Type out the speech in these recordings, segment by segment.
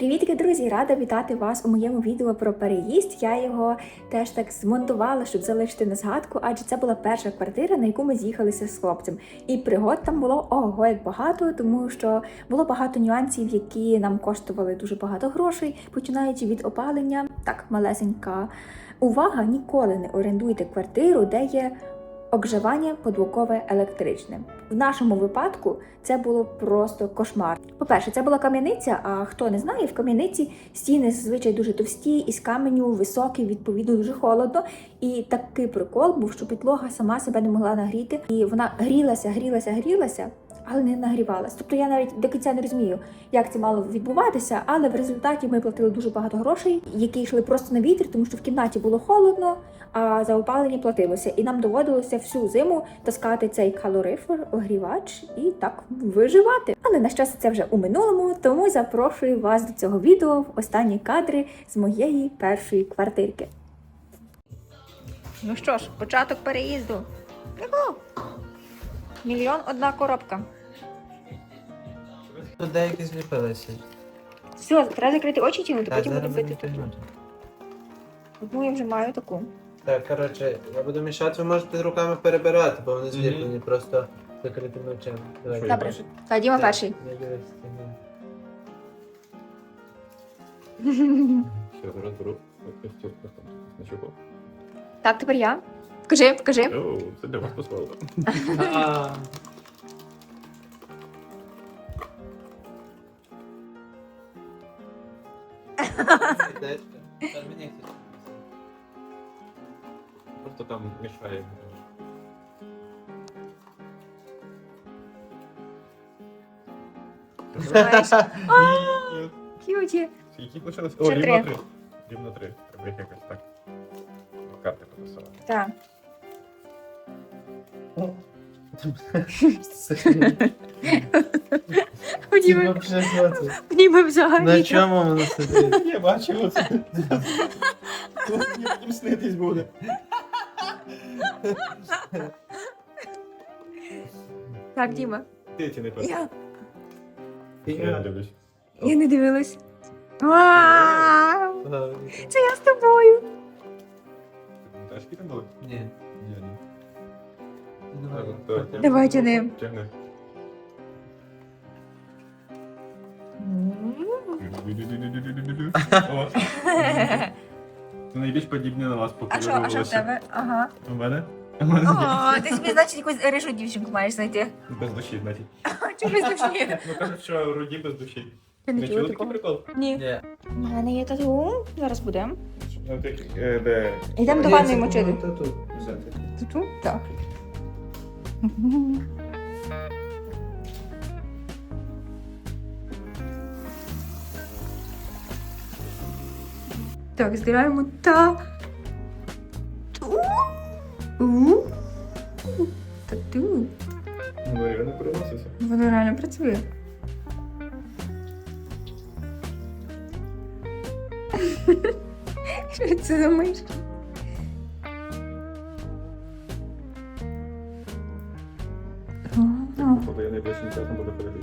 Привітки, друзі! Рада вітати вас у моєму відео про переїзд. Я його теж так змонтувала, щоб залишити на згадку, адже це була перша квартира, на яку ми з'їхалися з хлопцем. І пригод там було ого як багато, тому що було багато нюансів, які нам коштували дуже багато грошей, починаючи від опалення. Так, малесенька увага: ніколи не орендуйте квартиру, де є обживання подвокове електричне. В нашому випадку це було просто кошмар. По-перше, це була кам'яниця. А хто не знає, в кам'яниці стіни зазвичай дуже товсті, із каменю високі, відповідно дуже холодно. І такий прикол був, що підлога сама себе не могла нагріти, і вона грілася, грілася, грілася. Але не нагрівалась. Тобто я навіть до кінця не розумію, як це мало відбуватися, але в результаті ми платили дуже багато грошей, які йшли просто на вітер, тому що в кімнаті було холодно, а за опалення платилося. І нам доводилося всю зиму таскати цей калорифер, огрівач і так виживати. Але на щастя, це вже у минулому, тому запрошую вас до цього відео в останні кадри з моєї першої квартирки. Ну що ж, початок переїзду. Мільйон одна коробка. Тут деякі зліпилися. Все, треба закрити очі тягнути, Та, потім буду бити. Одну я вже маю таку. Так, коротше, я буду мішати, ви можете руками перебирати, бо вони зліплені просто закритими очима. Давай. Добре. Так, Діма Так, перший. тягни. Все, зараз беру костюм значок. Так, тепер я. Покажи, покажи. О, це для вас послало. А. Та мені хтось Просто там мішає. Знаєш. К'юті. Лишилось? Ще О, рівно три. три. Рівно три. Треба їх якось так. Карти написала. Так. Діма вже хватить. Ніби На взагалі. чому воно сидить? Я бачив оце. Мені потім снитись буде. Так, Діма. Ти чи не перший? Я, Я не дивлюсь. я не дивилась. Ага. Це я з тобою. Теж там були? Ні. Ні, ні. Давай. Так, так. Давай тяни. Тягни. О. Найбільш подібне на вас А що, кольору а що в тебе? Ага. У мене? У мене О, ти собі, значить, якусь рижу дівчинку маєш знайти. без душі, значить. Чому без душі? Ну кажуть, що руді без душі. Я Не чули такий прикол? Ні. Ні. У мене є тату. Зараз будемо. Ну, так, е, де? Йдемо до ванної мочити. було Тату? Так. Так, збираємо та. Тату. Ну, я не. Воно реально працює. Що це за миш? Ага. Я найближчим часом буду ходити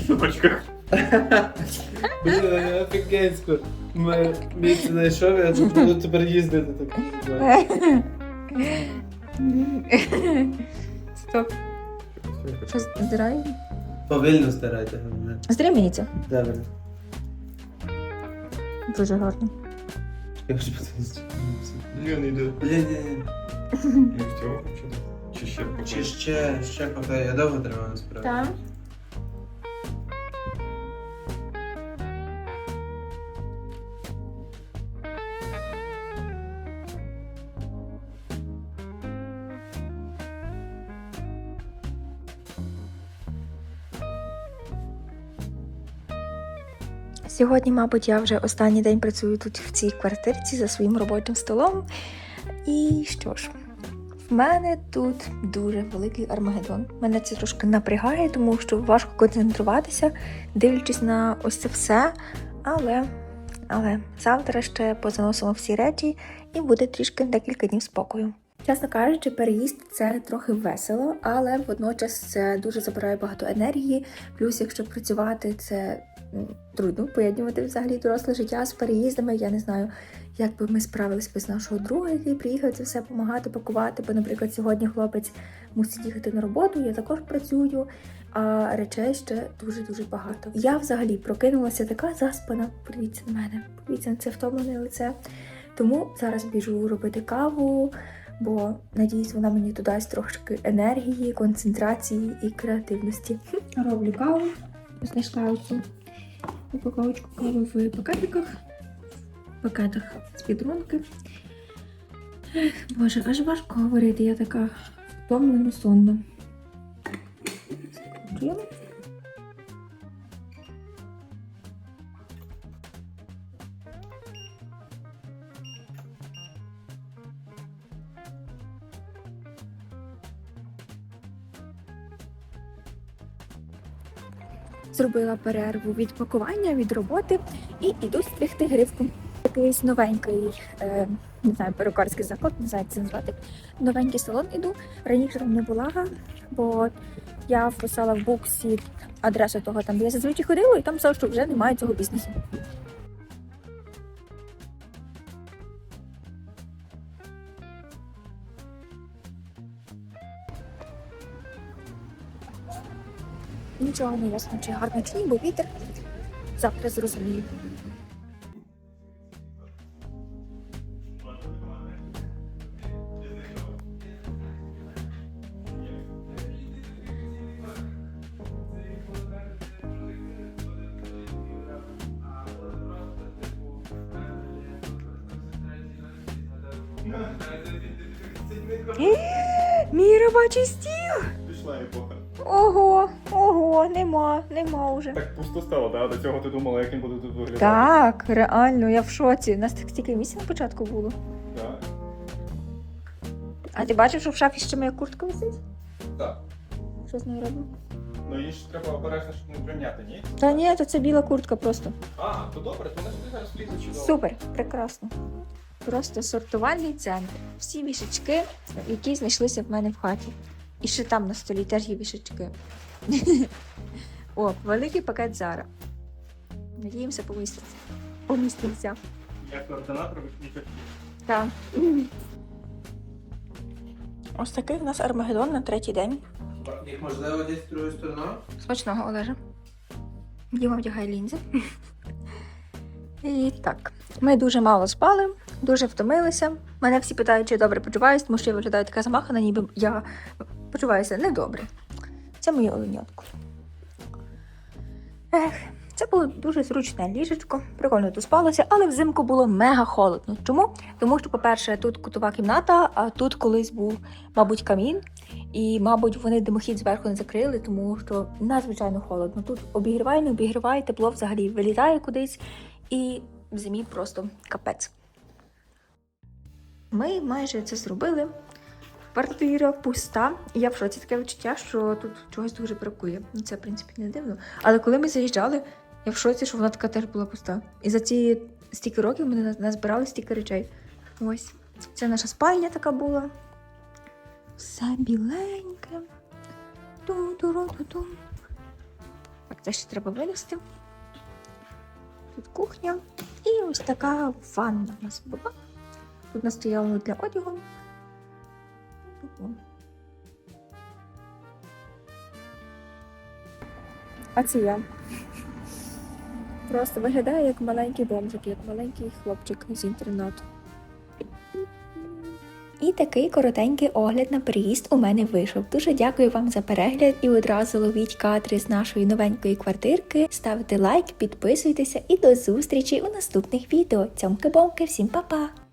в собачках. Блін. Ми місце знайшов, я тут буду тепер їздити так. Стоп. Що здирай? Повільно старайте. головне. Здирай мені це. Добре. Дуже гарно. Я вже подивився. Ні, не йде. Блін, ні, ні. Чи- ще? Чи ще, ще поки я довго тримав насправді. Так. Сьогодні, мабуть, я вже останній день працюю тут в цій квартирці за своїм робочим столом. І що ж, в мене тут дуже великий армагеддон. Мене це трошки напрягає, тому що важко концентруватися, дивлячись на ось це все. Але, але завтра ще позаносимо всі речі і буде трішки декілька днів спокою. Чесно кажучи, переїзд це трохи весело, але водночас це дуже забирає багато енергії. Плюс, якщо працювати, це трудно поєднувати взагалі доросле життя з переїздами. Я не знаю, як би ми справились без нашого друга, який приїхав це все допомагати, пакувати. Бо, наприклад, сьогодні хлопець мусить їхати на роботу, я також працюю, а речей ще дуже дуже багато. Я взагалі прокинулася така заспана. Подивіться на мене, подивіться на це втомлене лице. Тому зараз біжу робити каву, бо надіюсь, вона мені додасть трошки енергії, концентрації і креативності. Роблю каву, знайшла оцю упаковочку кави в пакетиках, в пакетах з підрунки. Боже, аж важко говорити, я така втомлена сонна. Скручуємо. Зробила перерву від пакування, від роботи і іду стригти гривку. Якийсь новенький, е, не знаю, перукарський заклад, не знаю, як це назвати. Новенький салон іду. Раніше там не була, бо я вписала в буксі адресу того, там де я зазвичай ходила, і там сказали, що вже немає цього бізнесу. Нічого не ясно, чи гарно чи ні, бо вітер. Завтра зрозумію. Мій робочий стіл! Пішла епоха. Ого, ого, нема, нема уже. Так пусто стало, да? До цього ти думала, як він буде тут виглядати? Так, реально, я в шоці. У нас так стільки місць на початку було. Так. А ти бачив, що в шафі ще моя куртка висить? Так. Що з нею робимо? Ну її ж треба обережно, щоб не прим'яти, ні? Та ні, то це біла куртка просто. А, то добре, то вона ж зараз влізе чудово. Супер, прекрасно. Просто сортувальний центр. Всі вішечки, які знайшлися в мене в хаті. І ще там на столі теж є вішечки. О, великий пакет Зара. Надіємося, поміститься. Поміститься. Як координатор вихідних Так. Ось такий в нас Армагеддон на третій день. Їх можливо десь другою стороною? Смачного Олежа. Діма вдягає лінзи. І так, ми дуже мало спали, дуже втомилися. Мене всі питають, чи я добре почуваюся, тому що я виглядаю така замахана, ніби я почуваюся недобре. Це моє оленятко. Ех, це було дуже зручне ліжечко, прикольно тут спалося, але взимку було мега холодно. Чому? Тому що, по-перше, тут кутова кімната, а тут колись був, мабуть, камін. І, мабуть, вони димохід зверху не закрили, тому що надзвичайно холодно. Тут обігріває, не обігріває, тепло взагалі вилітає кудись, і в зимі просто капець. Ми майже це зробили. Квартира пуста. І я в шоці таке відчуття, що тут чогось дуже бракує. Ну, це, в принципі, не дивно. Але коли ми заїжджали, я в шоці, що вона така теж була пуста. І за ці стільки років ми назбирали стільки речей. Ось. Це наша спальня така була. Все біленьке. Ту-ту-ру-ту-ту. Так, це ще треба винести. Тут кухня. І ось така ванна у нас була. Тут настояло для одягу. А це я. Просто виглядає як маленький бомжик, як маленький хлопчик з інтернату. І такий коротенький огляд на переїзд у мене вийшов. Дуже дякую вам за перегляд і одразу ловіть кадри з нашої новенької квартирки. Ставте лайк, підписуйтеся і до зустрічі у наступних відео. Цьомки-бомки, всім па-па!